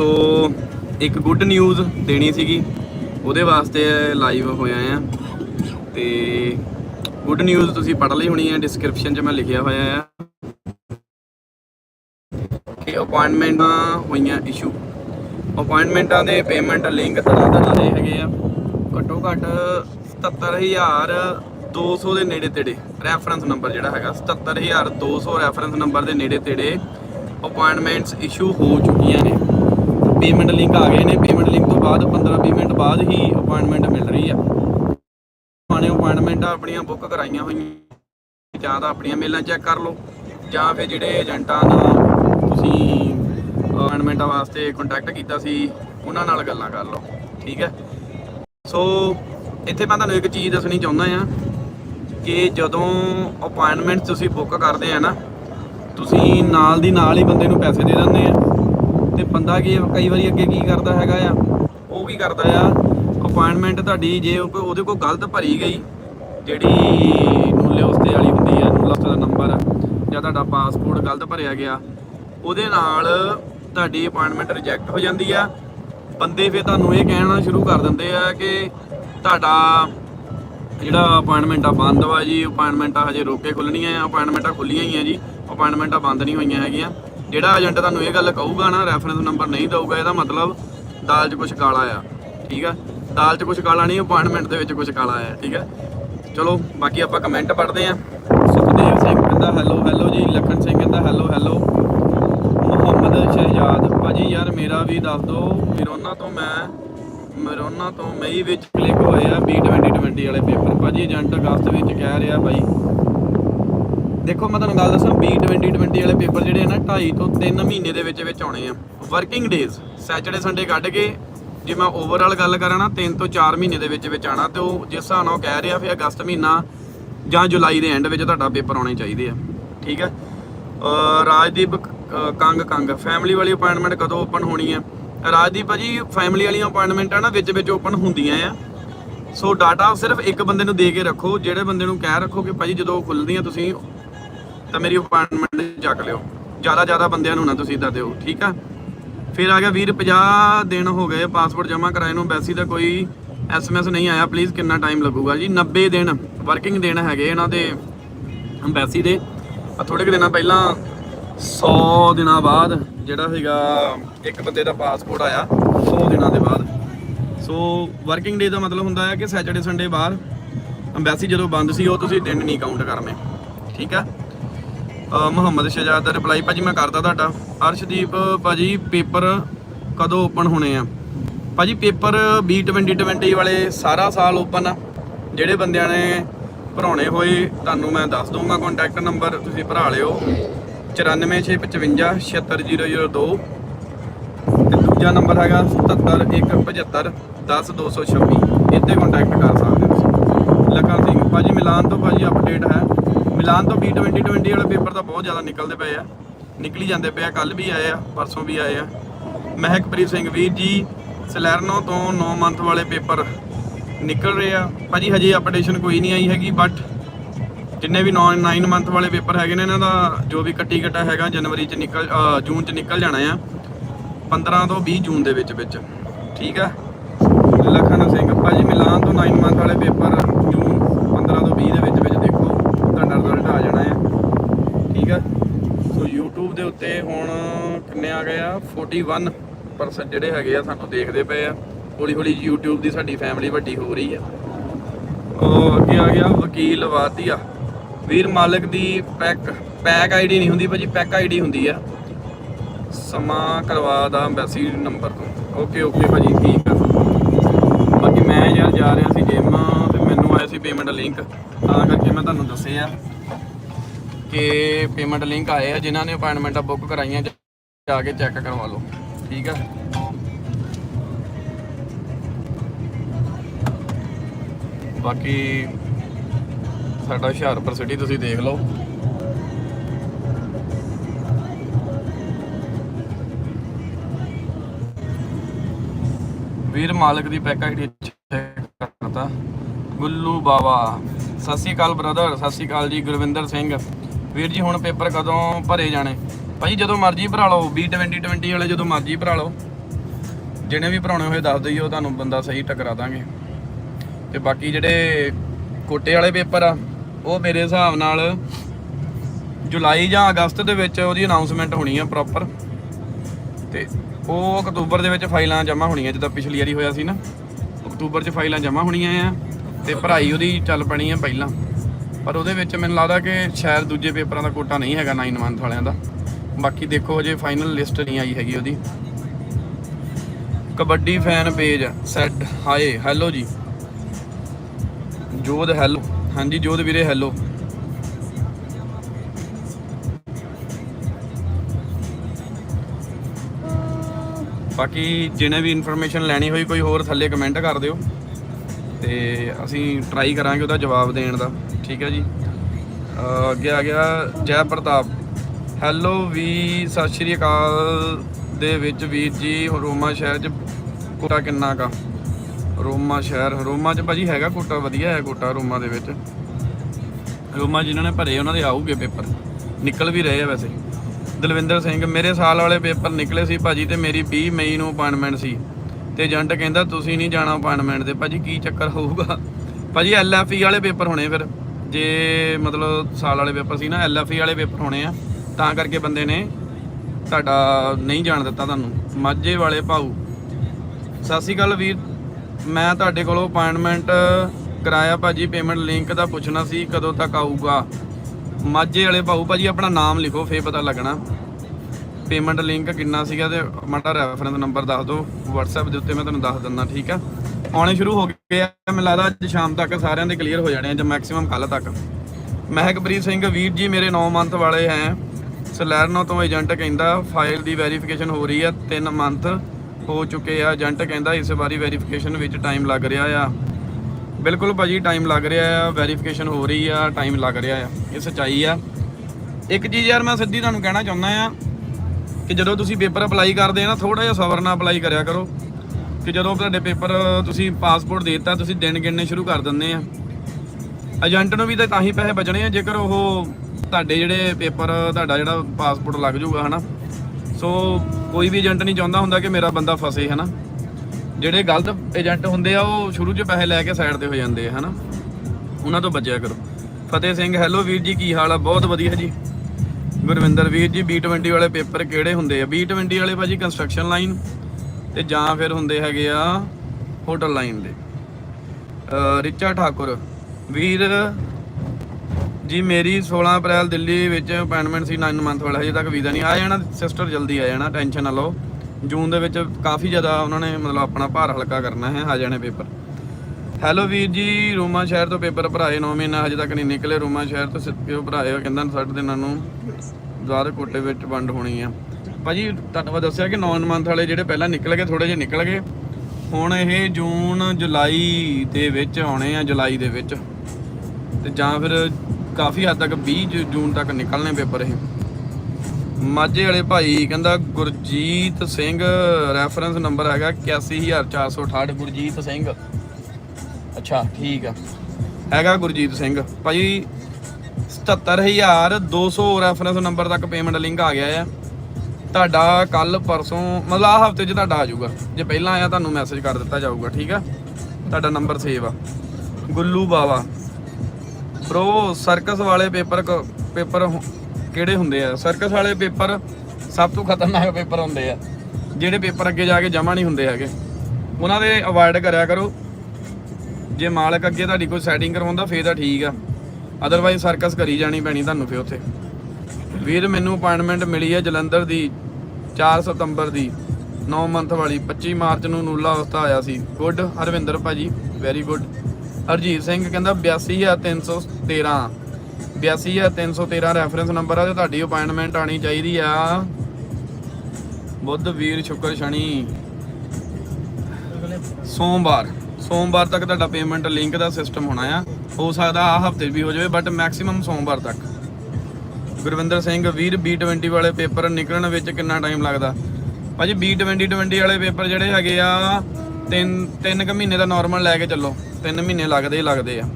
ਸੋ, ਇੱਕ good news ਦੇਣੀ ਸੀਗੀ। ਉਹਦੇ ਵਾਸਤੇ ਲਾਈਵ ਹੋਇਆ ਆ। ਤੇ ਗੁੱਡ ਨਿਊਜ਼ ਤੁਸੀਂ ਪੜ੍ਹ ਲਈ ਹੋਣੀ ਹੈ ਡਿਸਕ੍ਰਿਪਸ਼ਨ 'ਚ ਮੈਂ ਲਿਖਿਆ ਹੋਇਆ ਆ। ਕਿ ਅਪਾਇੰਟਮੈਂਟਾਂ ਹੋਈਆਂ ਇਸ਼ੂ ਅਪਾਇੰਟਮੈਂਟਾਂ ਦੇ ਪੇਮੈਂਟ ਲਿੰਕ ਤਰ੍ਹਾਂ ਤਰ੍ਹਾਂ ਦੇ ਹੈਗੇ ਆ। ਘੱਟੋ ਘੱਟ 77200 ਦੇ ਨੇੜੇ ਤੇੜੇ ਰੈਫਰੈਂਸ ਨੰਬਰ ਜਿਹੜਾ ਹੈਗਾ 77200 ਰੈਫਰੈਂਸ ਨੰਬਰ ਦੇ ਨੇੜੇ ਤੇੜੇ ਅਪਾਇੰਟਮੈਂਟਸ ਇਸ਼ੂ ਹੋ ਚੁੱਕੀਆਂ ਨੇ। ਪੇਮੈਂਟ ਲਿੰਕ ਆ ਗਏ ਨੇ। ਪੇਮੈਂਟ ਲਿੰਕ ਤੋਂ ਬਾਅਦ 15 20 ਮਿੰਟ ਬਾਅਦ ਹੀ ਅਪਾਇੰਟਮੈਂਟ ਮਿਲ ਰਹੀ ਆ। ਪਾਣੇ ਅਪਾਇੰਟਮੈਂਟਾਂ ਆਪਣੀਆਂ ਬੁੱਕ ਕਰਾਈਆਂ ਹੋਈਆਂ। ਜਾਂ ਤਾਂ ਆਪਣੀਆਂ ਮੇਲਾਂ ਚੈੱਕ ਕਰ ਲਓ, ਜਾਂ ਫਿਰ ਜਿਹੜੇ ਏਜੰਟਾਂ ਨਾਲ ਤੁਸੀਂ ਅਪਾਇੰਟਮੈਂਟਾਂ ਵਾਸਤੇ ਕੰਟੈਕਟ ਕੀਤਾ ਸੀ, ਉਹਨਾਂ ਨਾਲ ਗੱਲਾਂ ਕਰ ਲਓ। ਠੀਕ ਹੈ? ਸੋ ਇੱਥੇ ਮੈਂ ਤੁਹਾਨੂੰ ਇੱਕ ਚੀਜ਼ ਦੱਸਣੀ ਚਾਹੁੰਦਾ ਆ ਕਿ ਜਦੋਂ ਅਪਾਇੰਟਮੈਂਟ ਤੁਸੀਂ ਬੁੱਕ ਕਰਦੇ ਆ ਨਾ, ਤੁਸੀਂ ਨਾਲ ਦੀ ਨਾਲ ਹੀ ਬੰਦੇ ਨੂੰ ਪੈਸੇ ਦੇ ਦਿੰਦੇ ਆ। ਬੰਦਾ ਕੀ ਕਈ ਵਾਰੀ ਅੱਗੇ ਕੀ ਕਰਦਾ ਹੈਗਾ ਆ, ਉਹ ਕੀ ਕਰਦਾ ਆ ਅਪਾਇੰਟਮੈਂਟ ਤੁਹਾਡੀ ਜੇ ਉਹਦੇ ਕੋਲ ਗਲਤ ਭਰੀ ਗਈ, ਜਿਹੜੀ ਨੂਲੇ ਉਸਤੇ ਵਾਲੀ ਹੁੰਦੀ ਹੈ ਨੂਲਾ ਦਾ ਨੰਬਰ ਜਾਂ ਤੁਹਾਡਾ ਪਾਸਪੋਰਟ ਗਲਤ ਭਰਿਆ ਗਿਆ, ਉਹਦੇ ਨਾਲ ਤੁਹਾਡੀ ਅਪਾਇੰਟਮੈਂਟ ਰਿਜੈਕਟ ਹੋ ਜਾਂਦੀ ਆ। ਬੰਦੇ ਫਿਰ ਤੁਹਾਨੂੰ ਇਹ ਕਹਿਣਾ ਸ਼ੁਰੂ ਕਰ ਦਿੰਦੇ ਆ ਕਿ ਤੁਹਾਡਾ ਜਿਹੜਾ ਅਪਾਇੰਟਮੈਂਟ ਆ ਬੰਦ ਵਾ ਜੀ ਅਪਾਇੰਟਮੈਂਟਾਂ ਹਜੇ ਰੋਕ ਕੇ ਖੁੱਲਣੀਆਂ ਆ ਅਪਾਇੰਟਮੈਂਟਾਂ ਖੁੱਲੀਆਂ ਹੀ ਆ ਜੀ ਅਪਾਇੰਟਮੈਂਟਾਂ ਬੰਦ ਨਹੀਂ ਹੋਈਆਂ ਹੈਗੀਆਂ। ਜਿਹੜਾ ਏਜੰਟ ਤੁਹਾਨੂੰ ਇਹ ਗੱਲ ਕਹੂਗਾ ਨਾ ਰੈਫਰੈਂਸ ਨੰਬਰ ਨਹੀਂ ਦਊਗਾ, ਇਹਦਾ ਮਤਲਬ ਦਾਲ 'ਚ ਕੁਝ ਕਾਲਾ ਆ, ਠੀਕ ਆ? ਦਾਲ 'ਚ ਕੁਝ ਕਾਲਾ ਨਹੀਂ ਅਪਾਇੰਟਮੈਂਟ ਦੇ ਵਿੱਚ ਕੁਝ ਕਾਲਾ ਆ, ਠੀਕ ਆ? ਚਲੋ, ਬਾਕੀ ਆਪਾਂ ਕਮੈਂਟ ਪੜ੍ਹਦੇ ਆ। ਸੁਖਦੇਵ ਸਿੰਘ ਕਹਿੰਦਾ ਹੈਲੋ ਹੈਲੋ ਜੀ। ਲਖਨ ਸਿੰਘ ਕਹਿੰਦਾ ਹੈਲੋ ਹੈਲੋ ਮੁਹੰਮਦ ਸ਼ਹਿਜਾਦ, ਭਾਜੀ ਯਾਰ ਮੇਰਾ ਵੀ ਦੱਸ ਦਿਓ ਮਿਰੋਨਾ ਤੋਂ ਮੈਂ, ਮਿਰੋਨਾ ਤੋਂ ਮਈ ਵਿੱਚ ਕਲਿੱਕ ਹੋਏ ਆ B2020 ਵਾਲੇ ਪੇਪਰ ਭਾਜੀ ਏਜੰਟ ਅਗਸਤ ਵਿੱਚ ਕਹਿ ਰਿਹਾ ਬਾਈ ਦੇਖੋ, ਮੈਂ ਤੁਹਾਨੂੰ ਗੱਲ ਦੱਸਾਂ B2020 ਵਾਲੇ ਪੇਪਰ ਜਿਹੜੇ ਆ ਨਾ 2.5 ਤੋਂ 3 ਮਹੀਨੇ ਦੇ ਵਿੱਚ ਵਿੱਚ ਆਉਣੇ ਆ। ਵਰਕਿੰਗ ਡੇਜ਼ ਸੈਚਰਡੇ ਸੰਡੇ ਕੱਢ ਕੇ, ਜੇ ਮੈਂ ਓਵਰਆਲ ਗੱਲ ਕਰਾਂ ਨਾ 3 ਤੋਂ 4 ਮਹੀਨੇ ਦੇ ਵਿੱਚ ਵਿੱਚ ਆਣਾ ਤੇ ਉਹ ਜਿਸ ਹਿਸਾਬ ਨਾਲ ਉਹ ਕਹਿ ਰਿਹਾ, ਫਿਰ ਅਗਸਤ ਮਹੀਨਾ ਜਾਂ ਜੁਲਾਈ ਦੇ ਐਂਡ ਵਿੱਚ ਤੁਹਾਡਾ ਪੇਪਰ ਆਉਣੇ ਚਾਹੀਦੇ ਆ। ਠੀਕ ਹੈ ਰਾਜਦੀਪ ਕ- ਕੰਗ ਕੰਗ ਫੈਮਿਲੀ ਵਾਲੀ ਅਪਾਇੰਟਮੈਂਟ ਕਦੋਂ ਓਪਨ ਹੋਣੀ ਹੈ ਰਾਜਦੀਪ ਭਾਜੀ ਫੈਮਿਲੀ ਵਾਲੀਆਂ ਅਪਾਇੰਟਮੈਂਟਾਂ ਨਾ, ਵਿੱਚ ਵਿੱਚ ਓਪਨ ਹੁੰਦੀਆਂ ਆ। ਸੋ ਡਾਟਾ ਸਿਰਫ ਇੱਕ ਬੰਦੇ ਨੂੰ ਦੇ ਕੇ ਰੱਖੋ, ਜਿਹੜੇ ਬੰਦੇ ਨੂੰ ਕਹਿ ਰੱਖੋ ਕਿ ਭਾਜੀ ਜਦੋਂ ਖੁੱਲਦੀਆਂ ਤੁਸੀਂ ਤਾਂ ਮੇਰੀ ਅਪਾਇੰਟਮੈਂਟ ਚੱਕ ਲਿਓ। ਜ਼ਿਆਦਾ ਜ਼ਿਆਦਾ ਬੰਦਿਆਂ ਨੂੰ ਨਾ ਤੁਸੀਂ ਇਦਾਂ ਦਿਓ, ਠੀਕ ਆ? ਫਿਰ ਆ ਗਿਆ ਵੀਰ 50 ਦਿਨ ਹੋ ਗਏ ਪਾਸਪੋਰਟ ਜਮ੍ਹਾਂ ਕਰਾਏ ਨੂੰ ਐਮਬੈਸੀ ਦਾ ਕੋਈ ਐਸਐਮਐਸ ਨਹੀਂ ਆਇਆ। ਪਲੀਜ਼ ਕਿੰਨਾ ਟਾਈਮ ਲੱਗੂਗਾ ਜੀ? 90 ਦਿਨ ਵਰਕਿੰਗ ਦਿਨ ਹੈਗੇ ਇਹਨਾਂ ਦੇ ਐਮਬੈਸੀ ਦੇ। ਆ ਥੋੜੇ ਕੁ ਦਿਨਾਂ ਪਹਿਲਾਂ 100 ਦਿਨਾਂ ਬਾਅਦ ਜਿਹੜਾ ਹੈਗਾ, ਇੱਕ ਬੰਦੇ ਦਾ ਪਾਸਪੋਰਟ ਆਇਆ 100 ਦਿਨਾਂ ਦੇ ਬਾਅਦ। ਸੋ ਵਰਕਿੰਗ ਡੇ ਦਾ ਮਤਲਬ ਹੁੰਦਾ ਹੈ ਕਿ ਸੈਟਰਡੇ ਸੰਡੇ ਬਾਹਰ ਐਮਬੈਸੀ ਜਦੋਂ ਬੰਦ ਸੀ, ਉਹ ਤੁਸੀਂ ਦਿਨ ਨਹੀਂ ਕਾਊਂਟ ਕਰਨੇ, ਠੀਕ ਆ? ਮੁਹੰਮਦ ਸ਼ਹਜ਼ਾਦ ਦਾ ਰਿਪਲਾਈ ਭਾਜੀ ਮੈਂ ਕਰਦਾ ਤੁਹਾਡਾ। ਅਰਸ਼ਦੀਪ ਭਾਜੀ ਪੇਪਰ ਕਦੋਂ ਓਪਨ ਹੋਣੇ ਆ? ਭਾਜੀ ਪੇਪਰ B2020 ਵਾਲੇ ਸਾਰਾ ਸਾਲ ਓਪਨ ਆ। ਜਿਹੜੇ ਬੰਦਿਆਂ ਨੇ ਭਰਾਉਣੇ ਹੋਏ, ਤੁਹਾਨੂੰ ਮੈਂ ਦੱਸ ਦੂੰਗਾ ਕੰਟੈਕਟ ਨੰਬਰ ਤੁਸੀਂ ਭਰਾ ਲਿਓ। 94655 76002 ਤੇ ਦੂਜਾ ਨੰਬਰ ਹੈਗਾ 77175 10226 ਇੱਥੇ ਕੰਟੈਕਟ ਕਰ ਸਕਦੇ ਹੋ ਤੁਸੀਂ। ਲਖਨ ਸਿੰਘ, ਭਾਜੀ, ਮਿਲਾਨ ਤੋਂ ਭਾਜੀ ਅਪਡੇਟ ਹੈ। ਮਿਲਾਨ ਤੋਂ B2020 ਵਾਲੇ ਪੇਪਰ ਤਾਂ ਬਹੁਤ ਜ਼ਿਆਦਾ ਨਿਕਲਦੇ ਪਏ ਆ। ਨਿਕਲੀ ਜਾਂਦੇ ਪਏ ਆ ਕੱਲ ਵੀ ਆਏ ਆ, ਪਰਸੋਂ ਵੀ ਆਏ ਆ। ਮਹਿਕਪ੍ਰੀਤ ਸਿੰਘ ਵੀਰ ਜੀ, ਸਲੈਰਨੋ ਤੋਂ 9 ਮੰਥ ਵਾਲੇ ਪੇਪਰ ਨਿਕਲ ਰਹੇ ਆ। ਭਾਜੀ, ਹਜੇ ਅਪਡੇਸ਼ਨ ਕੋਈ ਨਹੀਂ ਆਈ ਹੈਗੀ ਬਟ ਜਿੰਨੇ ਵੀ 9 9 ਮੰਥ ਵਾਲੇ ਪੇਪਰ ਹੈਗੇ ਨੇ, ਇਹਨਾਂ ਦਾ ਜੋ ਵੀ ਕੱਟੀ ਕੱਟਾ ਹੈਗਾ, ਜਨਵਰੀ ਚ ਨਿਕਲ ਜੂਨ ਚ ਨਿਕਲ ਜਾਣਾ ਆ। 15 ਤੋਂ 20 ਜੂਨ ਦੇ ਵਿੱਚ ਵਿੱਚ। ਠੀਕ ਆ? ਲਖਨ ਸਿੰਘ, ਭਾਜੀ, ਮਿਲਾਨ ਤੋਂ 9 ਮੰਥ ਵਾਲੇ ਪੇਪਰ ਜੂਨ 15 ਤੋਂ 20 ਦੇ ਵਿੱਚ ਵਿੱਚ ਦੇਖੋ ਤੁਹਾਡਾ ਰਿਜ਼ਲਟ ਆ ਜਾਣਾ ਆ ਠੀਕ ਆ ਸੋ YouTube ਦੇ ਉੱਤੇ ਹੁਣ ਕਿੰਨੇ ਆ ਗਏ ਆ? 41% ਜਿਹੜੇ ਹੈਗੇ ਆ ਸਾਨੂੰ ਦੇਖਦੇ ਪਏ ਆ। ਹੌਲੀ ਹੌਲੀ YouTube ਦੀ ਸਾਡੀ ਫੈਮਿਲੀ ਵੱਡੀ ਹੋ ਰਹੀ ਆ। ਉਹ ਅੱਗੇ ਆ ਗਿਆ ਵਕੀਲ ਵਾਦੀਆ ਵੀਰ ਮਾਲਕ ਦੀ ਪੈਕ ਪੈਕ ਆਈਡੀ ਨਹੀਂ ਹੁੰਦੀ ਭਾਜੀ ਪੈਕ ਆਈਡੀ ਹੁੰਦੀ ਆ। ਸਮਾਂ ਕਰਵਾ ਦਾ ਐਮਬੈਸੀ ਨੰਬਰ ਤੋਂ। ਓਕੇ ਓਕੇ ਭਾਜੀ, ਠੀਕ ਆ। ਬਾਕੀ ਮੈਂ ਯਾਰ ਜਾ ਰਿਹਾ ਸੀ ਜਿਮ ਤੇ ਮੈਨੂੰ ਆਇਆ ਸੀ ਪੇਮੈਂਟ ਲਿੰਕ ਤਾਂ ਕਰਕੇ ਮੈਂ ਤੁਹਾਨੂੰ ਦੱਸਿਆ। ਕਿ ਪੇਮੈਂਟ ਲਿੰਕ ਆਏ ਆ, ਜਿਨ੍ਹਾਂ ਨੇ ਅਪਾਇੰਟਮੈਂਟਾਂ ਬੁੱਕ ਕਰਾਈਆਂ, ਜਾ- ਕੇ ਚੈੱਕ ਕਰਵਾ ਲਓ। ਠੀਕ ਆ? ਬਾਕੀ ਸਾਡਾ ਹੁਸ਼ਿਆਰਪੁਰ ਸਿਟੀ ਤੁਸੀਂ ਦੇਖ ਲਓ। ਵੀਰ ਮਾਲਕ ਦੀ ਪੈਕ ਆਈਡੀ ਚੈੱਕ ਕਰਤਾ। ਗੁੱਲੂ ਬਾਵਾ। ਸਤਿ ਸ਼੍ਰੀ ਅਕਾਲ ਬ੍ਰਦਰ ਸਤਿ ਸ਼੍ਰੀ ਅਕਾਲ ਜੀ, ਗੁਰਵਿੰਦਰ ਸਿੰਘ। ਵੀਰ ਜੀ, ਹੁਣ ਪੇਪਰ ਕਦੋਂ ਭਰੇ ਜਾਣੇ? ਭਾਈ ਜਦੋਂ ਮਰਜ਼ੀ ਭਰਾ ਲਓ B2020 ਵਾਲੇ ਜਦੋਂ ਮਰਜ਼ੀ ਭਰਾ ਲਓ। ਜਿਹਨੇ ਵੀ ਭਰਾਉਣੇ ਹੋਏ ਦੱਸ ਦਈਓ ਤੁਹਾਨੂੰ ਬੰਦਾ ਸਹੀ ਟਕਰਾ ਦਾਂਗੇ। ਤੇ ਬਾਕੀ ਜਿਹੜੇ ਕੋਟੇ ਵਾਲੇ ਪੇਪਰ ਆ, ਉਹ ਮੇਰੇ ਹਿਸਾਬ ਨਾਲ ਜੁਲਾਈ ਜਾਂ ਅਗਸਤ ਦੇ ਵਿੱਚ ਉਹਦੀ ਅਨਾਉਂਸਮੈਂਟ ਹੋਣੀ ਆ ਪ੍ਰੋਪਰ ਤੇ ਉਹ ਅਕਤੂਬਰ ਦੇ ਵਿੱਚ ਫਾਈਲਾਂ ਜਮ੍ਹਾਂ ਹੋਣੀਆਂ, ਜਿੱਦਾਂ ਪਿਛਲੀ ਵਾਰੀ ਹੋਇਆ ਸੀ ਨਾ। ਅਕਤੂਬਰ 'ਚ ਫਾਈਲਾਂ ਜਮ੍ਹਾਂ ਹੋਣੀਆਂ ਆ, ਤੇ ਭਰਾਈ ਉਹਦੀ ਚੱਲ ਪੈਣੀ ਆ ਪਹਿਲਾਂ। ਪਰ ਉਹਦੇ ਵਿੱਚ ਮੈਨੂੰ ਲੱਗਦਾ ਕਿ ਸ਼ਾਇਦ ਦੂਜੇ ਪੇਪਰਾਂ ਦਾ ਕੋਟਾ ਨਹੀਂ ਹੈਗਾ 9 ਮੰਥ ਵਾਲਿਆਂ ਦਾ। ਬਾਕੀ ਦੇਖੋ ਹਜੇ ਫਾਈਨਲ ਲਿਸਟ ਨਹੀਂ ਆਈ ਹੈਗੀ ਉਹਦੀ। Kabaddi fan page set hi hello ji. Jodh hello ਹਾਂਜੀ, ਜੋਧ ਵੀਰੇ ਹੈਲੋ ਬਾਕੀ ਜਿਹਨੇ ਵੀ ਇਨਫੋਰਮੇਸ਼ਨ ਲੈਣੀ ਹੋਈ, ਕੋਈ ਹੋਰ ਥੱਲੇ ਕਮੈਂਟ ਕਰ ਦਿਓ। ਤੇ ਅਸੀਂ ਟਰਾਈ ਕਰਾਂਗੇ ਉਹਦਾ ਜਵਾਬ ਦੇਣ ਦਾ। ਠੀਕ ਹੈ ਜੀ? ਅੱਗੇ ਆ ਗਿਆ ਜੈ ਪ੍ਰਤਾਪ। ਹੈਲੋ ਵੀ, ਸਤਿ ਸ਼੍ਰੀ ਅਕਾਲ ਦੇ ਵਿੱਚ ਵੀਰ ਜੀ, ਰੋਮਾ ਸ਼ਹਿਰ ਚ ਕੋਟਾ ਕਿੰਨਾ ਕਾ ਰੋਮਾ ਸ਼ਹਿਰ, ਰੋਮਾ ਚ ਭਾਜੀ ਹੈਗਾ ਕੋਟਾ, ਵਧੀਆ ਹੈ ਕੋਟਾ ਰੋਮਾ ਦੇ ਵਿੱਚ। ਰੋਮਾ ਜਿਨ੍ਹਾਂ ਨੇ ਭਰੇ, ਉਹਨਾਂ ਦੇ ਆਊਗੇ ਪੇਪਰ। ਨਿਕਲ ਵੀ ਰਹੇ ਆ ਵੈਸੇ। ਦਲਵਿੰਦਰ ਸਿੰਘ, ਮੇਰੇ ਸਾਲ ਵਾਲੇ ਪੇਪਰ ਨਿਕਲੇ ਸੀ ਭਾਜੀ ਤੇ ਮੇਰੀ 20 ਮਈ ਨੂੰ ਅਪਾਇੰਟਮੈਂਟ ਸੀ। ਤੇ ਏਜੰਟ ਕਹਿੰਦਾ, ਤੁਸੀਂ ਨਹੀਂ ਜਾਣਾ ਅਪਾਇੰਟਮੈਂਟ ਤੇ, ਭਾਜੀ ਕੀ ਚੱਕਰ ਹੋਊਗਾ? ਭਾਜੀ ਐਲਐਫਈ ਵਾਲੇ ਪੇਪਰ ਹੋਣੇ ਫਿਰ। ਜੇ ਮਤਲਬ ਸਾਲ ਵਾਲੇ ਪੇਪਰ ਸੀ ਨਾ ਐਲਐਫਈ ਵਾਲੇ ਪੇਪਰ ਹੋਣੇ ਆ, ਤਾਂ ਕਰਕੇ ਬੰਦੇ ਨੇ ਤੁਹਾਡਾ ਨਹੀਂ ਜਾਣ ਦਿੱਤਾ ਤੁਹਾਨੂੰ। ਮਾਝੇ ਵਾਲੇ ਭਾਊ। ਸਤਿ ਸ਼੍ਰੀ ਅਕਾਲ ਵੀਰ। ਮੈਂ ਤੁਹਾਡੇ ਕੋਲੋਂ ਅਪਾਇੰਟਮੈਂਟ ਕਰਾਇਆ ਭਾਜੀ ਪੇਮੈਂਟ ਲਿੰਕ ਦਾ ਪੁੱਛਣਾ ਸੀ, ਕਦੋਂ ਤੱਕ ਆਊਗਾ? ਮਾਝੇ ਵਾਲੇ ਭਾਊ, ਭਾਜੀ ਆਪਣਾ ਨਾਮ ਲਿਖੋ, ਫੇਰ ਪਤਾ ਲੱਗਣਾ। ਪੇਮੈਂਟ ਲਿੰਕ ਕਿੰਨਾ ਸੀਗਾ ਤੇ ਮਾੜਾ ਰੈਫਰੈਂਸ ਨੰਬਰ ਦੱਸ ਦਿਓ। WhatsApp ਦੇ ਉੱਤੇ ਮੈਂ ਤੁਹਾਨੂੰ ਦੱਸ ਦਿੰਦਾ, ਠੀਕ ਆ? ਆਉਣੇ ਸ਼ੁਰੂ ਹੋ ਗਏ ਆ। ਮੈਨੂੰ ਲੱਗਦਾ ਅੱਜ ਸ਼ਾਮ ਤੱਕ ਸਾਰਿਆਂ ਦੇ ਕਲੀਅਰ ਹੋ ਜਾਣੇ ਆ, ਜਾਂ ਮੈਕਸਿਮਮ ਕੱਲ ਤੱਕ। ਮਹਿਕਪ੍ਰੀਤ ਸਿੰਘ ਵੀਰ ਜੀ ਮੇਰੇ 9 ਮੰਥ ਵਾਲੇ ਹੈ। ਸਲੈਰਨੋ ਤੋਂ ਏਜੰਟ ਕਹਿੰਦਾ ਫਾਈਲ ਦੀ ਵੈਰੀਫਿਕੇਸ਼ਨ ਹੋ ਰਹੀ ਆ 3 ਮੰਥ ਹੋ ਚੁੱਕੇ ਆ। ਏਜੰਟ ਕਹਿੰਦਾ, ਇਸ ਵਾਰੀ ਵੈਰੀਫਿਕੇਸ਼ਨ ਵਿੱਚ ਟਾਈਮ ਲੱਗ ਰਿਹਾ ਆ। ਬਿਲਕੁਲ ਭਾਜੀ ਟਾਈਮ ਲੱਗ ਰਿਹਾ ਆ। ਵੈਰੀਫਿਕੇਸ਼ਨ ਹੋ ਰਹੀ ਆ ਟਾਈਮ ਲੱਗ ਰਿਹਾ ਆ। ਇਹ ਸੱਚਾਈ ਆ। ਇੱਕ ਚੀਜ਼ ਯਾਰ, ਮੈਂ ਸਿੱਧੀ ਤੁਹਾਨੂੰ ਕਹਿਣਾ ਚਾਹੁੰਦਾ ਆ ਕਿ ਜਦੋਂ ਤੁਸੀਂ ਪੇਪਰ ਅਪਲਾਈ ਕਰਦੇ ਆ ਨਾ ਥੋੜਾ ਜਿਹਾ ਸਬਰ ਨਾਲ ਅਪਲਾਈ ਕਰਿਆ ਕਰੋ। ਕਿ ਜਦੋਂ ਤੁਹਾਡੇ ਪੇਪਰ ਤੁਸੀਂ ਪਾਸਪੋਰਟ ਦੇ ਦਿੱਤਾ, ਤੁਸੀਂ ਦਿਨ ਗਿਣਨੇ ਸ਼ੁਰੂ ਕਰ ਦਿੰਦੇ ਆ। ਏਜੰਟ ਨੂੰ ਵੀ ਤਾਂ ਤਾਂ ਹੀ ਪੈਸੇ ਬਚਣੇ ਆ, ਜੇਕਰ ਉਹ ਤੁਹਾਡੇ ਜਿਹੜੇ ਪੇਪਰ, ਤੁਹਾਡਾ ਜਿਹੜਾ ਪਾਸਪੋਰਟ ਲੱਗ ਜਾਊਗਾ, ਹਨਾ। ਸੋ ਕੋਈ ਵੀ ਏਜੰਟ ਨਹੀਂ ਚਾਹੁੰਦਾ ਹੁੰਦਾ ਕਿ ਮੇਰਾ ਬੰਦਾ ਫਸੇ, ਹਨਾ। ਜਿਹੜੇ ਗਲਤ ਏਜੰਟ ਹੁੰਦੇ ਆ, ਉਹ ਸ਼ੁਰੂ 'ਚ ਪੈਸੇ ਲੈ ਕੇ ਸਾਈਡ ਤੇ ਹੋ ਜਾਂਦੇ ਆ, ਹਨਾ। ਉਹਨਾਂ ਤੋਂ ਬਚਿਆ ਕਰੋ। ਫਤਿਹ ਸਿੰਘ, ਹੈਲੋ ਵੀਰ ਜੀ, ਕੀ ਹਾਲ ਆ? ਬਹੁਤ ਵਧੀਆ ਜੀ। ਗੁਰਵਿੰਦਰ ਵੀਰ ਜੀ B20 ਵਾਲੇ ਪੇਪਰ ਕਿਹੜੇ ਹੁੰਦੇ ਆ? B20 ਵਾਲੇ ਭਾਜੀ ਕੰਸਟਰਕਸ਼ਨ ਲਾਈਨ ਤੇ ਜਾਂ ਫਿਰ ਹੁੰਦੇ ਹੈਗੇ ਆ ਹੋਟਲ ਲਾਈਨ ਦੇ। ਰਿਚਾ ਠਾਕੁਰ, ਵੀਰ ਜੀ ਮੇਰੀ 16 ਅਪ੍ਰੈਲ ਦਿੱਲੀ ਵਿੱਚ ਅਪਾਇੰਟਮੈਂਟ ਸੀ 9 ਮੰਥ ਵਾਲਾ, ਹਜੇ ਤੱਕ ਵੀਜ਼ਾ ਨਹੀਂ, ਆ ਜਾਣਾ ਸਿਸਟਰ ਜਲਦੀ ਆ ਜਾਣਾ ਟੈਨਸ਼ਨ ਨਾ ਲਓ। ਜੂਨ ਦੇ ਵਿੱਚ ਕਾਫੀ ਜ਼ਿਆਦਾ ਉਹਨਾਂ ਨੇ ਮਤਲਬ ਆਪਣਾ ਭਾਰ ਹਲਕਾ ਕਰਨਾ ਹੈ, ਆ ਜਾਣੇ ਪੇਪਰ। ਹੈਲੋ ਵੀਰ ਜੀ, ਰੋਮਾ ਸ਼ਹਿਰ ਤੋਂ ਪੇਪਰ ਭਰਾਏ 9 ਮਹੀਨਾ, ਹਜੇ ਤੱਕ ਨਹੀਂ ਨਿਕਲੇ ਰੋਮਾ ਸ਼ਹਿਰ ਤੋਂ ਸਿੱਧੇ ਭਰਾਏ ਕਹਿੰਦਾ 60 ਦਿਨਾਂ ਨੂੰ ਦੁਆਰ ਕੋਟੇ ਵਿੱਚ ਵੰਡ ਹੋਣੀ ਆ। ਭਾਜੀ, ਤੁਹਾਨੂੰ ਦੱਸਿਆ ਕਿ 9 ਮੰਥ ਵਾਲੇ ਜਿਹੜੇ ਪਹਿਲਾਂ ਨਿਕਲ ਗਏ ਥੋੜੇ ਜਿਹੇ ਨਿਕਲ ਗਏ। ਹੁਣ ਇਹ ਜੂਨ, ਜੁਲਾਈ ਦੇ ਵਿੱਚ ਆਉਣੇ ਆ, ਜੁਲਾਈ ਦੇ ਵਿੱਚ। ਤੇ ਜਾਂ ਫਿਰ ਕਾਫੀ ਹੱਦ ਤੱਕ 20 ਜੂ- ਜੂਨ ਤੱਕ ਨਿਕਲਣੇ ਪੇਪਰ ਇਹ। ਮਾਝੇ ਵਾਲੇ ਭਾਈ ਕਹਿੰਦਾ, ਗੁਰਜੀਤ ਸਿੰਘ ਰੈਫਰੈਂਸ ਨੰਬਰ ਹੈਗਾ 81468 ਗੁਰਜੀਤ ਸਿੰਘ। ਅੱਛਾ, ਠੀਕ ਆ। ਹੈਗਾ ਗੁਰਜੀਤ ਸਿੰਘ। ਭਾਈ 77200 ਰੈਫਰੈਂਸ ਨੰਬਰ ਤੱਕ ਪੇਮੈਂਟ ਲਿੰਕ ਆ ਗਿਆ ਆ। ਤੁਹਾਡਾ ਕੱਲ ਪਰਸੋਂ, ਮਤਲਬ ਆ ਹਫ਼ਤੇ 'ਚ ਤੁਹਾਡਾ ਆ ਜਾਊਗਾ। ਜੇ ਪਹਿਲਾਂ ਆਇਆ, ਤੁਹਾਨੂੰ ਮੈਸੇਜ ਕਰ ਦਿੱਤਾ ਜਾਊਗਾ, ਠੀਕ ਆ? ਤੁਹਾਡਾ ਨੰਬਰ ਸੇਵ ਆ। ਗੁੱਲੂ ਬਾਵਾ। ਪ੍ਰੋ ਸਰਕਸ ਵਾਲੇ ਪੇਪਰ ਕ- ਪੇਪਰ ਹੁ- ਕਿਹੜੇ ਹੁੰਦੇ ਆ? ਸਰਕਸ ਵਾਲੇ ਪੇਪਰ ਸਭ ਤੋਂ ਖਤਰਨਾਕ ਪੇਪਰ ਹੁੰਦੇ ਆ। ਜਿਹੜੇ ਪੇਪਰ ਅੱਗੇ ਜਾ ਕੇ ਜਮਾ ਨਹੀਂ ਹੁੰਦੇ ਹੈਗੇ। ਉਹਨਾਂ ਦੇ ਅਵਾਇਡ ਕਰਿਆ ਕਰੋ। ਜੇ ਮਾਲਕ ਅੱਗੇ ਤੁਹਾਡੀ ਕੋਈ ਸੈਟਿੰਗ ਕਰਵਾਉਂਦਾ, ਫੇਰ ਤਾਂ ਠੀਕ ਆ। ਅਦਰਵਾਈਜ਼ ਸਰਕਸ ਕਰੀ ਜਾਣੀ ਪੈਣੀ ਤੁਹਾਨੂੰ ਫੇਰ ਉੱਥੇ। ਵੀਰ, ਮੈਨੂੰ ਅਪਾਇੰਟਮੈਂਟ ਮਿਲੀ ਹੈ ਜਲੰਧਰ ਦੀ 4 ਸਤੰਬਰ ਦੀ 9 ਮੰਥ ਵਾਲੀ 25 ਮਾਰਚ ਨੂੰ ਨੂਲਾ ਉਸਤਾ ਆਇਆ ਸੀ। ਗੁੱਡ ਹਰਵਿੰਦਰ ਭਾਜੀ ਵੈਰੀ ਗੁੱਡ ਹਰਜੀਤ ਸਿੰਘ ਕਹਿੰਦਾ 82313 82313 ਰੈਫਰੈਂਸ ਨੰਬਰ ਆ, ਤੇ ਤੁਹਾਡੀ ਅਪਾਇੰਟਮੈਂਟ ਆਣੀ ਚਾਹੀਦੀ ਆ। ਬੁੱਧ, ਵੀਰ, ਸ਼ੁਕਰ, ਸ਼ਨੀ। ਸੋਮਵਾਰ। ਸੋਮਵਾਰ ਤੱਕ ਤੁਹਾਡਾ ਪੇਮੈਂਟ ਲਿੰਕ ਦਾ ਸਿਸਟਮ ਹੋਣਾ ਆ। ਹੋ ਸਕਦਾ ਆ ਹਫ਼ਤੇ ਵੀ ਹੋ ਜਾਵੇ ਬਟ ਮੈਕਸਿਮਮ ਸੋਮਵਾਰ ਤੱਕ। ਗੁਰਵਿੰਦਰ ਸਿੰਘ, ਵੀਰ B20 ਵਾਲੇ ਪੇਪਰ ਨਿਕਲਣ ਵਿੱਚ ਕਿੰਨਾ ਟਾਈਮ ਲੱਗਦਾ? ਭਾਜੀ B20 20 ਵਾਲੇ ਪੇਪਰ ਜਿਹੜੇ ਹੈਗੇ ਆ, ਤਿੰਨ ਤਿੰਨ ਕੁ ਮਹੀਨੇ ਦਾ ਨਾਰਮਲ ਲੈ ਕੇ ਚੱਲੋ। ਤਿੰਨ ਮਹੀਨੇ ਲੱਗਦੇ ਹੀ ਲੱਗਦੇ ਆ।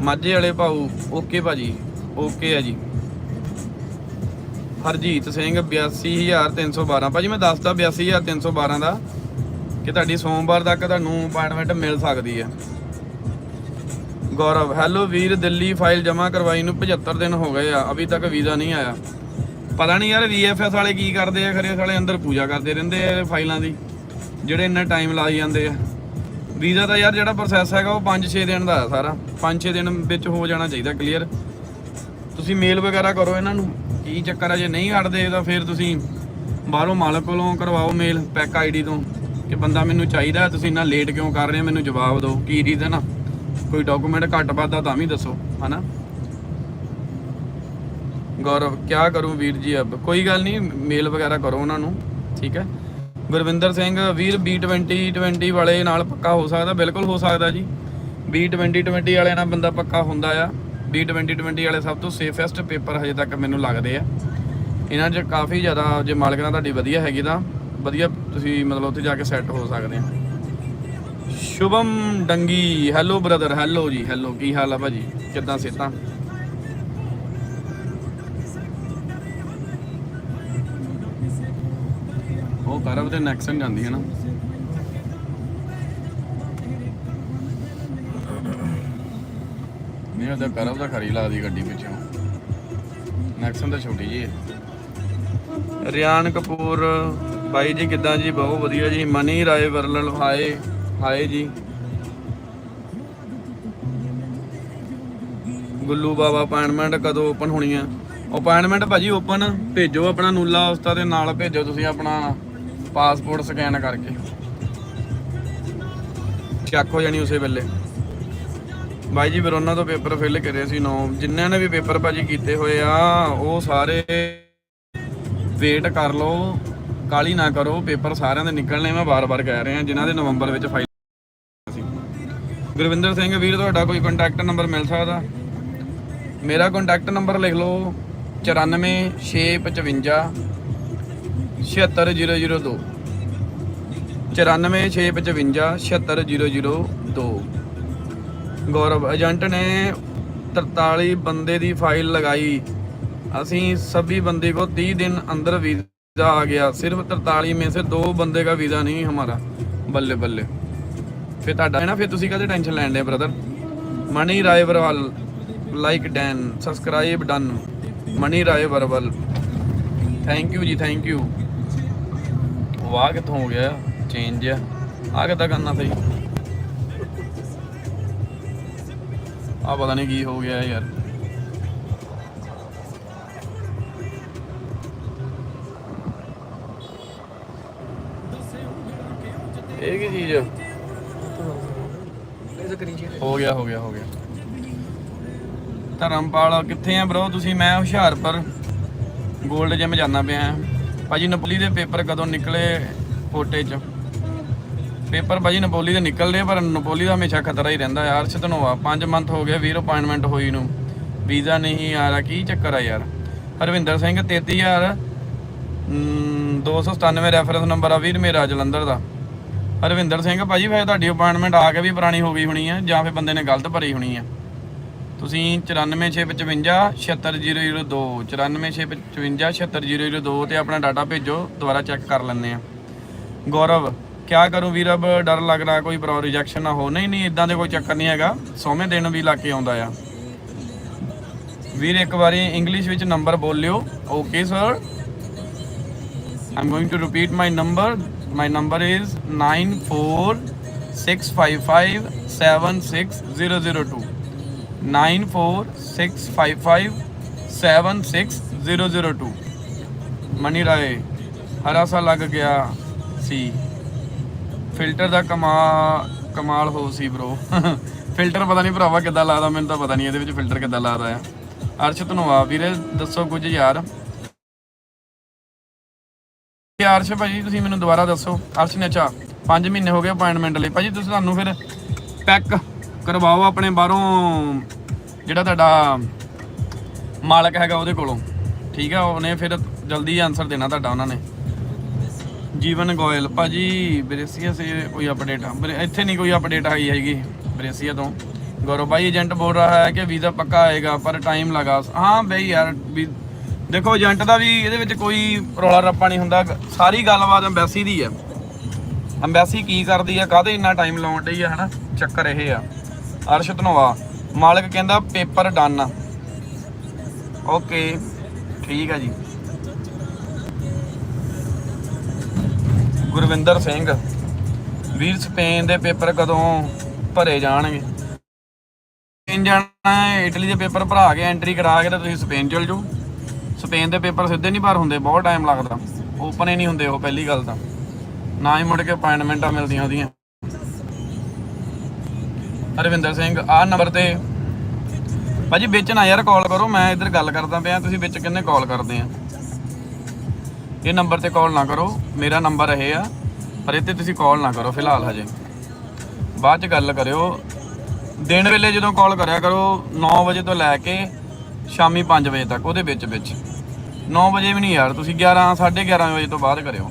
ਮਾਝੇ ਵਾਲੇ ਭਾਊ ਓਕੇ ਭਾਜੀ ਓਕੇ ਆ ਜੀ। ਹਰਜੀਤ ਸਿੰਘ 82312 ਭਾਜੀ, ਮੈਂ ਦੱਸਦਾ 82312 ਦਾ। ਕਿ ਤੁਹਾਡੀ ਸੋਮਵਾਰ ਤੱਕ ਤੁਹਾਨੂੰ ਅਪਾਇੰਟਮੈਂਟ ਮਿਲ ਸਕਦੀ ਹੈ। ਗੌਰਵ ਹੈਲੋ ਵੀਰ, ਦਿੱਲੀ ਫਾਈਲ ਜਮ੍ਹਾਂ ਕਰਵਾਈ ਨੂੰ 75 ਦਿਨ ਹੋ ਗਏ ਆ, ਅਭੀ ਤੱਕ ਵੀਜ਼ਾ ਨਹੀਂ ਆਇਆ। ਪਤਾ ਨਹੀਂ ਯਾਰ ਵੀਐਫਐਸ ਵਾਲੇ ਕੀ ਕਰਦੇ ਆ, ਖਰੇ ਸਾਲੇ ਅੰਦਰ ਪੂਜਾ ਕਰਦੇ ਰਹਿੰਦੇ ਆ ਫਾਈਲਾਂ ਦੀ, ਜਿਹੜੇ ਇੰਨਾ ਟਾਈਮ ਲਾਈ ਜਾਂਦੇ ਆ। ਵੀਜ਼ਾ ਤਾਂ ਯਾਰ ਜਿਹੜਾ ਪ੍ਰੋਸੈਸ ਹੈਗਾ ਉਹ 5-6 ਦਿਨ ਦਾ ਹੈ ਸਾਰਾ 5-6 ਦਿਨ ਵਿੱਚ ਹੋ ਜਾਣਾ ਚਾਹੀਦਾ ਕਲੀਅਰ ਤੁਸੀਂ ਮੇਲ ਵਗੈਰਾ ਕਰੋ ਇਹਨਾਂ ਨੂੰ, ਕੀ ਚੱਕਰ ਹੈ ਜੇ ਨਹੀਂ ਹਟਦੇ ਤਾਂ ਫਿਰ ਤੁਸੀਂ ਬਾਹਰੋਂ ਮਾਲਕ ਕੋਲੋਂ ਕਰਵਾਓ ਮੇਲ ਪੈਕ ਆਈਡੀ ਤੋਂ। ਕਿ ਬੰਦਾ ਮੈਨੂੰ ਚਾਹੀਦਾ ਤੁਸੀਂ ਇੰਨਾ ਲੇਟ ਕਿਉਂ ਕਰ ਰਹੇ ਹੋ? ਮੈਨੂੰ ਜਵਾਬ ਦਿਓ। ਕੀ ਰੀਜ਼ਨ ਆ? ਕੋਈ ਡਾਕੂਮੈਂਟ ਘੱਟ ਵੱਧ ਤਾਂ ਵੀ ਦੱਸੋ, ਹਨਾ? ਗੌਰਵ, ਕਿਆ ਕਰੂੰ ਵੀਰ ਜੀ ਅਬ? ਕੋਈ ਗੱਲ ਨਹੀਂ ਮੇਲ ਵਗੈਰਾ ਕਰੋ ਉਹਨਾਂ ਨੂੰ, ਠੀਕ ਹੈ? ਗੁਰਵਿੰਦਰ ਸਿੰਘ, ਵੀਰ B20 20 e ਵਾਲੇ ਨਾਲ ਪੱਕਾ ਹੋ ਸਕਦਾ? ਬਿਲਕੁਲ ਹੋ ਸਕਦਾ ਜੀ। B20 20 ਵਾਲੇ ਨਾਲ ਬੰਦਾ ਪੱਕਾ ਹੁੰਦਾ ਆ। B20 20 ਵਾਲੇ ਸਭ ਤੋਂ ਸੇਫੈਸਟ ਪੇਪਰ ਹਜੇ ਤੱਕ ਮੈਨੂੰ ਲੱਗਦੇ ਆ। ਇਹਨਾਂ 'ਚ ਕਾਫੀ ਜ਼ਿਆਦਾ, ਜੇ ਮਾਲਕਾਂ ਤੁਹਾਡੀ ਵਧੀਆ ਹੈਗੀ ਤਾਂ। ਵਧੀਆ ਤੁਸੀਂ ਮਤਲਬ ਉੱਥੇ ਜਾ ਕੇ ਸੈੱਟ ਹੋ ਸਕਦੇ ਆ Shubham Dangi hello brother hello ji hello ਕੀ ਹਾਲ ਆ ਭਾਜੀ? ਕਿੱਦਾਂ ਸਿਹਤਾਂ? ਉਹ ਕਰਵ ਤੇ ਨੈਕਸਨ ਜਾਂਦੀ ਹੈ ਨਾ। ਨਹੀਂ ਉਹਦਾ ਕਰਵ ਦਾ ਖਰੀ ਲੱਗਦੀ ਗੱਡੀ ਪਿੱਛੋਂ। ਨੈਕਸਨ ਤਾਂ ਛੋਟੀ ਜੀ ਹੈ। ਰਿਆਨ ਕਪੂਰ ਬਾਈ ਜੀ, ਕਿੱਦਾਂ ਜੀ? ਬਹੁਤ ਵਧੀਆ ਜੀ। ਮਨੀ ਰਾਏ ਵਰਲਲ ਹਾਏ ਹਾਏ ਜੀ। ਗੁੱਲੂ ਬਾਬਾ ਅਪਾਇੰਟਮੈਂਟ ਕਦੋਂ ਓਪਨ ਹੋਣੀ ਆ? ਅਪਾਇੰਟਮੈਂਟ ਭਾਜੀ ਓਪਨ ਭੇਜੋ ਆਪਣਾ ਨੂਲਾ ਉਸਤਾ ਦੇ ਨਾਲ, ਭੇਜੋ ਤੁਸੀਂ ਆਪਣਾ ਪਾਸਪੋਰਟ ਸਕੈਨ ਕਰਕੇ। ਚੈੱਕ ਹੋ ਜਾਣੀ ਉਸੇ ਵੇਲੇ। ਬਾਈ ਜੀ ਵਰੋਨਾ ਤੋਂ ਪੇਪਰ ਫਿਲ ਕਰੇ ਸੀ ਨੌ। ਜਿਨ੍ਹਾਂ ਨੇ ਵੀ ਪੇਪਰ ਭਾਜੀ ਕੀਤੇ ਹੋਏ ਆ, ਉਹ ਸਾਰੇ ਵੇਟ ਕਰ ਲਓ। ਕਾਲੀ ਨਾ ਕਰੋ, ਪੇਪਰ ਸਾਰਿਆਂ ਦੇ ਨਿਕਲਣੇ ਮੈਂ ਵਾਰ-ਵਾਰ ਕਹਿ ਰਿਹਾ, ਜਿਨ੍ਹਾਂ ਦੇ ਨਵੰਬਰ ਵਿੱਚ ਫਾਈਲ ਗੁਰਵਿੰਦਰ ਸਿੰਘ, ਵੀਰ, ਤੁਹਾਡਾ ਕੋਈ ਕੰਟੈਕਟ ਨੰਬਰ ਮਿਲ ਸਕਦਾ? ਮੇਰਾ ਕੰਟੈਕਟ ਨੰਬਰ ਲਿਖ ਲਓ 94655 76002 94655 76002 ਗੌਰਵ, ਏਜੰਟ ਨੇ 43 ਬੰਦੇ ਦੀ ਫਾਈਲ ਲਗਾਈ। ਅਸੀਂ ਸਭੀ ਬੰਦੇ ਕੋ 30 ਦਿਨ ਅੰਦਰ ਵੀਜ਼ਾ वीजा आ गया सिर्फ 43 में से दो बंदे का वीजा नहीं हमारा ਬੱਲੇ ਬੱਲੇ ਫਿਰ ਤੁਹਾਡਾ ਹੈ ਨਾ ਫਿਰ ਤੁਸੀਂ ਕਾਹਦੇ ਟੈਨਸ਼ਨ ਲੈਣ ਦੇ brother Mani Rai Varval like done subscribe done Mani Rai Varval thank you ji thank you ਵਾਹ ਕਿੱਥੋਂ ਹੋ ਗਿਆ ਚੇਂਜ ਆ ਆ ਕਿੱਦਾਂ ਕਰਨਾ ਸਹੀ ਆ ਪਤਾ ਨਹੀਂ ਕੀ ਹੋ ਗਿਆ ਯਾਰ ਇਹ ਕੀ ਚੀਜ਼ ਆ? ਹੋ ਗਿਆ ਹੋ ਗਿਆ ਹੋ ਗਿਆ। ਧਰਮਪਾਲ ਕਿੱਥੇ ਆ ਬ్రో ਤੁਸੀਂ ਮੈਂ ਹੁਸ਼ਿਆਰਪੁਰ 골ਡ ਜਿਮ ਜਾਣਾ ਪਿਆ ਹਾਂ। ਭਾਜੀ ਨਪੋਲੀ ਦੇ ਪੇਪਰ ਕਦੋਂ ਨਿਕਲੇ ਕੋਟੇ ਚ? ਪੇਪਰ ਭਾਜੀ ਨਪੋਲੀ ਦੇ ਨਿਕਲਦੇ ਪਰ ਨਪੋਲੀ ਦਾ ਹਮੇਸ਼ਾ ਖਤਰਾ ਹੀ ਰਹਿੰਦਾ ਯਾਰ ਧਨੋਆ 5 ਮੰਥ ਹੋ ਗਏ ਵੀਰ ਅਪਾਇੰਟਮੈਂਟ ਹੋਈ ਨੂੰ। ਵੀਜ਼ਾ ਨਹੀਂ ਆ ਰਿਹਾ ਕੀ ਚੱਕਰ ਆ ਯਾਰ? Harvinder Singh 33000 um, 297 reference number ਆ ਵੀਰ ਮੇਰਾ ਜਲੰਧਰ ਦਾ। ਹਰਵਿੰਦਰ ਸਿੰਘ, ਭਾਜੀ, ਫਿਰ ਤੁਹਾਡੀ ਅਪਾਇੰਟਮੈਂਟ ਆ ਕੇ ਵੀ ਪੁਰਾਣੀ ਹੋ ਗਈ ਹੋਣੀ ਆ, ਜਾਂ ਫਿਰ ਬੰਦੇ ਨੇ ਗਲਤ ਭਰੀ ਹੋਣੀ ਆ। ਤੁਸੀਂ 94655 76002 94655 76002 ਤੇ ਆਪਣਾ ਡਾਟਾ ਭੇਜੋ, ਦੁਬਾਰਾ ਚੈੱਕ ਕਰ ਲੈਂਦੇ ਆ। ਗੌਰਵ, ਕਿਆ ਕਰੂੰ ਵੀਰ, ਅਬ ਡਰ ਲੱਗ ਰਿਹਾ, ਕੋਈ ਪ੍ਰੋ ਰਿਜੈਕਸ਼ਨ ਨਾ ਹੋ। ਨਹੀਂ ਨਹੀਂ ਇਦਾਂ ਦੇ ਕੋਈ ਚੱਕਰ ਨਹੀਂ ਹੈਗਾ ਸੌਵੇਂ ਦਿਨ ਵੀ ਲਾ ਕੇ ਆਉਂਦਾ ਆ। ਵੀਰ, ਇੱਕ ਵਾਰੀ ਇੰਗਲਿਸ਼ ਵਿੱਚ number ਬੋਲਿਓ। Okay sir I'm going to repeat my number. My number is 94655760002. 94655760002. Mani Rai, ਹਰਾ ਸਾ ਲੱਗ ਗਿਆ ਸੀ ਫਿਲਟਰ ਦਾ ਕਮਾ, ਕਮਾਲ ਹੋ ਸੀ ਬ్రో ਫਿਲਟਰ ਪਤਾ ਨਹੀਂ ਭਰਾਵਾ ਕਿੱਦਾਂ ਲੱਗਦਾ ਮੈਨੂੰ ਤਾਂ ਪਤਾ ਨਹੀਂ ਇਹਦੇ ਵਿੱਚ ਫਿਲਟਰ ਕਿੱਦਾਂ ਲੱਗਦਾ ਆ ਅਰਸ਼ਤ ਨਵਾ ਵੀਰੇ, ਦੱਸੋ ਕੁਝ ਯਾਰ ਕਿ ਅਰਸ਼ ਭਾਜੀ, ਤੁਸੀਂ ਮੈਨੂੰ ਦੁਬਾਰਾ ਦੱਸੋ। ਅਰਸ਼ ਨੇ ਅੱਛਾ 5 ਮਹੀਨੇ ਹੋ ਗਏ ਅਪਾਇੰਟਮੈਂਟ ਲਈ। ਭਾਜੀ, ਤੁਸੀਂ ਤੁਹਾਨੂੰ ਫਿਰ ਪੈਕ ਕਰਵਾਓ ਆਪਣੇ ਬਾਹਰੋਂ ਜਿਹੜਾ ਤੁਹਾਡਾ ਮਾਲਕ ਹੈਗਾ ਉਹਦੇ ਕੋਲੋਂ। ਠੀਕ ਆ, ਉਹਨੇ ਫਿਰ ਜਲਦੀ ਆਨਸਰ ਦੇਣਾ ਤੁਹਾਡਾ ਉਹਨਾਂ ਨੇ। ਜੀਵਨ ਗੋਇਲ। ਭਾਜੀ, ਬਰੇਸੀਆ ਸੇ ਕੋਈ ਅਪਡੇਟ ਇੱਥੇ ਨਹੀਂ ਕੋਈ ਅਪਡੇਟ ਆਈ ਹੈਗੀ, ਬਰੇਸੀਆ ਤੋਂ। ਗੌਰਵ ਭਾਈ ਏਜੰਟ ਬੋਲ ਰਿਹਾ ਹੈ ਕਿ ਵੀਜ਼ਾ ਪੱਕਾ ਆਏਗਾ, ਪਰ ਟਾਈਮ ਲਗਾ। ਹਾਂ ਬਈ ਯਾਰ, ਵੀ ਦੇਖੋ ਏਜੰਟ ਦਾ ਵੀ ਇਹਦੇ ਵਿੱਚ ਕੋਈ ਰੌਲਾ ਰੱਪਾ ਨਹੀਂ ਹੁੰਦਾ। ਸਾਰੀ ਗੱਲਬਾਤ ਐਮਬੈਸੀ ਦੀ ਹੈ ਅੰਬੈਸੀ ਕੀ ਕਰਦੀ ਆ, ਕਾਹਦੇ ਇੰਨਾ ਟਾਈਮ ਲਾਉਣ ਡਈ ਆ, ਹਨਾ? ਚੱਕਰ ਇਹ ਆ। ਅਰਸ਼ ਧਨੋਆ ਮਾਲਕ ਕਹਿੰਦਾ ਪੇਪਰ ਡਨ। ਓਕੇ, ਠੀਕ ਆ ਜੀ। ਗੁਰਵਿੰਦਰ ਸਿੰਘ, ਵੀਰ ਸਪੇਨ ਦੇ ਪੇਪਰ ਕਦੋਂ ਭਰੇ ਜਾਣਗੇ? ਸਪੇਨ ਜਾਣਾ ਇਟਲੀ ਦੇ ਪੇਪਰ ਭਰਾ ਕੇ ਐਂਟਰੀ ਕਰਾ ਕੇ ਤਾਂ ਤੁਸੀਂ ਸਪੇਨ ਚਲ ਜਾਓ। ਸਪੇਨ ਦੇ ਪੇਪਰ ਸਿੱਧੇ ਨਹੀਂ ਭਰ ਹੁੰਦੇ, ਬਹੁਤ ਟਾਈਮ ਲੱਗਦਾ। ਓਪਨ ਹੀ ਨਹੀਂ ਹੁੰਦੇ ਉਹ, ਪਹਿਲੀ ਗੱਲ ਤਾਂ। ਨਾ ਹੀ ਮੁੜ ਕੇ ਅਪਾਇੰਟਮੈਂਟਾਂ ਮਿਲਦੀਆਂ ਉਹਦੀਆਂ। ਅਰਵਿੰਦਰ ਸਿੰਘ, ਆਹ ਨੰਬਰ ਤੇ ਭਾਜੀ ਵਿੱਚ ਨਾ ਯਾਰ ਕਾਲ ਕਰੋ, ਮੈਂ ਇੱਧਰ ਗੱਲ ਕਰਦਾ ਪਿਆ, ਤੁਸੀਂ ਵਿੱਚ ਕਿੰਨੇ ਕਾਲ ਕਰਦੇ ਆ? ਇਹ ਨੰਬਰ ਤੇ ਕਾਲ ਨਾ ਕਰੋ, ਮੇਰਾ ਨੰਬਰ ਇਹ ਆ, ਪਰ ਇੱਥੇ ਤੁਸੀਂ ਕਾਲ ਨਾ ਕਰੋ ਫਿਲਹਾਲ ਹਜੇ। ਬਾਅਦ ਚ ਗੱਲ ਕਰਿਓ। ਦਿਨ ਵੇਲੇ ਜਦੋਂ ਕਾਲ ਕਰਿਆ ਕਰੋ 9 ਵਜੇ ਤੋਂ ਲੈ ਕੇ ਸ਼ਾਮੀ 5 ਵਜੇ ਤੱਕ, ਉਹਦੇ ਵਿੱਚ ਵਿੱਚ 9 ਵਜੇ ਵੀ ਨਹੀਂ ਯਾਰ, ਤੁਸੀਂ 11 11:30 ਵਜੇ ਤੋਂ ਬਾਅਦ ਕਰਿਓ।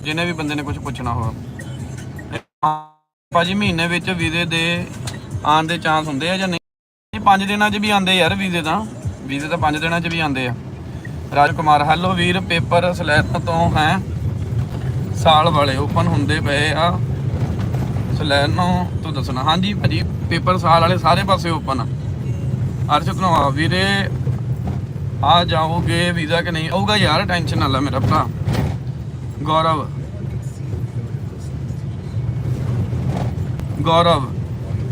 ਜਿਹਨੇ ਵੀ ਬੰਦੇ ਨੇ ਕੁਝ ਪੁੱਛਣਾ ਹੋਵੇ। ਭਾਜੀ, ਮਹੀਨੇ ਵਿੱਚ ਵੀਜ਼ੇ ਦੇ ਆਉਣ ਦੇ ਚਾਂਸ ਹੁੰਦੇ ਆ ਜਾਂ ਨਹੀਂ? ਪੰਜ ਦਿਨਾਂ 'ਚ ਵੀ ਆਉਂਦੇ ਯਾਰ ਵੀਜ਼ੇ ਤਾਂ। ਵੀਜ਼ੇ ਤਾਂ ਪੰਜ ਦਿਨਾਂ 'ਚ ਵੀ ਆਉਂਦੇ ਆ। ਰਾਜ ਕੁਮਾਰ ਹੈਲੋ ਵੀਰ, ਪੇਪਰ ਸਲੈਟ ਤੋਂ ਹੈ। ਸਾਲ ਵਾਲੇ ਓਪਨ ਹੁੰਦੇ ਪਏ ਆ। ਸਲੈਨੋ ਤੋਂ ਦੱਸਣਾ। ਹਾਂਜੀ, ਭਾਜੀ, ਪੇਪਰ ਸਾਲ ਵਾਲੇ ਸਾਰੇ ਪਾਸੇ ਓਪਨ ਆ। ਅਰਸ਼ਤ ਨੂੰ ਵੀਰੇ ਆ ਜਾਓਗੇ ਵੀਜ਼ਾ ਕਿ ਨਹੀਂ? ਆਊਗਾ ਯਾਰ ਟੈਨਸ਼ਨ ਨਾ ਲੈ ਮੇਰਾ ਭਰਾ। ਗੌਰਵ। ਗੌਰਵ,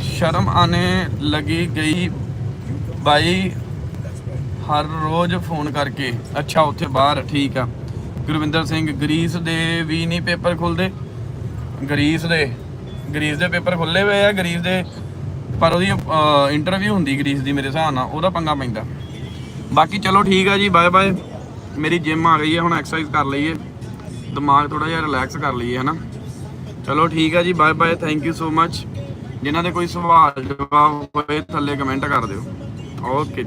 ਸ਼ਰਮ ਆਨੇ ਲੱਗੀ ਗਈ ਬਾਈ ਹਰ ਰੋਜ਼ ਫੋਨ ਕਰਕੇ। ਅੱਛਾ, ਉੱਥੇ ਬਾਹਰ, ਠੀਕ ਆ। ਗੁਰਵਿੰਦਰ ਸਿੰਘ, ਗਰੀਸ ਦੇ ਵੀ ਨਹੀਂ ਪੇਪਰ ਖੁੱਲਦੇ। ਗਰੀਸ ਦੇ। ਗਰੀਸ ਦੇ ਪੇਪਰ ਖੁੱਲੇ ਹੋਏ ਆ, ਗਰੀਸ ਦੇ। ਪਰ ਉਹਦੀ ਇੰਟਰਵਿਊ ਹੁੰਦੀ ਗਰੀਸ ਦੀ ਮੇਰੇ ਹਿਸਾਬ ਨਾਲ, ਉਹਦਾ ਪੰਗਾ ਪੈਂਦਾ। ਬਾਕੀ ਚਲੋ ਠੀਕ ਆ ਜੀ, ਬਾਏ ਬਾਏ। ਮੇਰੀ ਜਿਮ ਆ ਗਈ ਹੈ, ਹੁਣ ਐਕਸਰਸਾਈਜ਼ ਕਰ ਲਈਏ। ਦਿਮਾਗ ਥੋੜਾ ਜਿਹਾ ਰਿਲੈਕਸ ਕਰ ਲਈਏ, ਹਨਾ? ਚਲੋ ਠੀਕ ਆ ਜੀ, bye bye thank you so much ਜਿਨ੍ਹਾਂ ਦੇ ਕੋਈ ਸਵਾਲ ਜਵਾਬ ਹੋਵੇ ਥੱਲੇ ਕਮੈਂਟ ਕਰ ਦਿਓ। ਓਕੇ